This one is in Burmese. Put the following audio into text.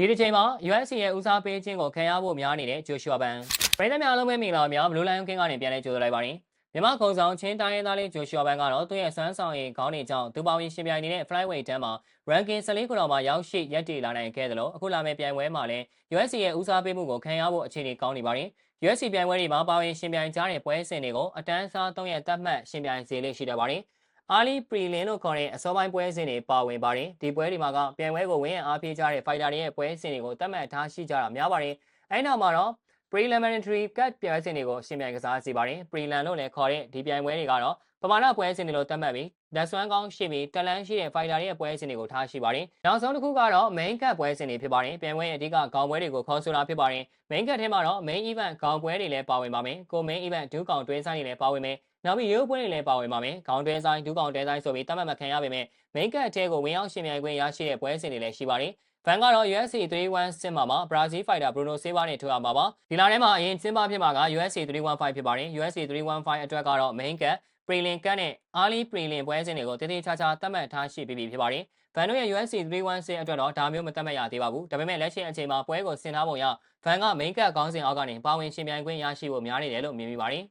ဒီတစ်ချိန်မှာ UFC ရဲ့ဦးစားပေးခြင်းကိုခံရဖို့များနေတဲ့ဂျိုရှွာဘန်ပြည်သက်များအားလုံးပဲမင်္ဂလာပါများဘလူးလိုင်းကင်းကနေပြန်လဲကြိုဆိုလိုက်ပါတယ်မြန်မာခုံဆောင်ချင်းတိုင်းရင်းသားလေးဂျိုရှွာဘန်ကတော့သူ့ရဲ့စွမ်းဆောင်ရည်ခေါင်းနေကြောင်းသူပေါင်းရင်ရှင်ပြိုင်နေတဲ့ flyweight တန်းမှာ ranking 14ခုတော်မှာရောက်ရှိရက်တည်လာနိုင်ခဲ့သလိုအခုလာမယ့်ပြိုင်ပွဲမှာလည်း UFC ရဲ့ဦးစားပေးမှုကိုခံရဖို့အခြေအနေကောင်းနေပါတယ် UFC ပြိုင်ပွဲတွေမှာပါဝင်ရှင်ပြိုင်ကြတဲ့ပွဲစဉ်တွေကိုအတန်းစား၃ရက်တတ်မှတ်ရှင်ပြိုင်စေလေးရှိတတ်ပါတယ် အာလီပရီလင်လို့ခေါ်တဲ့အစောပိုင်းပွဲစဉ်တွေပါဝင်ပါတယ်ဒီပွဲတွေမှာကပြိုင်ပွဲကိုဝင်းရအားပေးကြတဲ့ fighter တွေရဲ့ပွဲစဉ်တွေကိုတတ်မှတ်ထားရှိကြတာများပါတယ်အဲနောက်မှာတော့ preliminary cut ပြိုင်စဉ်တွေကိုရှင်ပြိုင်ကစားစီပါတယ် prelim လို့လည်းခေါ်တဲ့ဒီပြိုင်ပွဲတွေကတော့ပမာဏပွဲစဉ်တွေလို့တတ်မှတ်ပြီးလက်စွမ်းကောင်းရှိပြီးတလန်းရှိတဲ့ fighter တွေရဲ့ပွဲစဉ်တွေကိုထားရှိပါတယ်နောက်ဆုံးတစ်ခုကတော့ main cut ပွဲစဉ်တွေဖြစ်ပါတယ်ပြိုင်ပွဲရဲ့အဓိကခေါင်းပွဲတွေကိုခေါ်ဆိုတာဖြစ်ပါတယ် main cut ထဲမှာတော့ main event ခေါင်းပွဲတွေလည်းပါဝင်ပါမယ်ကို main event ဒူးကောင်တွဲဆိုင်တွေလည်းပါဝင်မယ်နောက်ပြီးရုပ်ပွဲတွေလည်းပါဝင်ပါမယ်ခေါင်းတွဲဆိုင်ဒူးကောင်တွဲဆိုင်ဆိုပြီးတတ်မှတ်မခံရပေမဲ့ main cut အထဲကိုဝင်ရောက်ရှင်ပြိုင်ခွင့်ရရှိတဲ့ပွဲစဉ်တွေလည်းရှိပါတယ် ဗန်ကတော့ UFC 31စစ်မှာမှာ Brazil fighter Bruno Silva နဲ့ထွေအောင်ပါပါဒီလထဲမှာအရင်စင်ပါဖြစ်မှာက UFC 315ဖြစ်ပါတယ် UFC 315အတွက်ကတော့ main cut prelim cut နဲ့ early prelim ပွဲစဉ်တွေကိုတည်တည်ချာချာသတ်မှတ်ထားရှိပြီးပြီဖြစ်ပါတယ်ဗန်တို့ရဲ့ UFC 316အတွက်တော့ဒါမျိုးမသတ်မှတ်ရသေးပါဘူးဒါပေမဲ့လက်ရှိအချိန်မှာပွဲကိုဆင်ထားပုံရဗန်က main cut ခေါင်းစဉ်အောက်ကနေပါဝင်ရှင်ပြိုင်ခွင့်ရရှိဖို့များနေတယ်လို့မြင်မိပါတယ်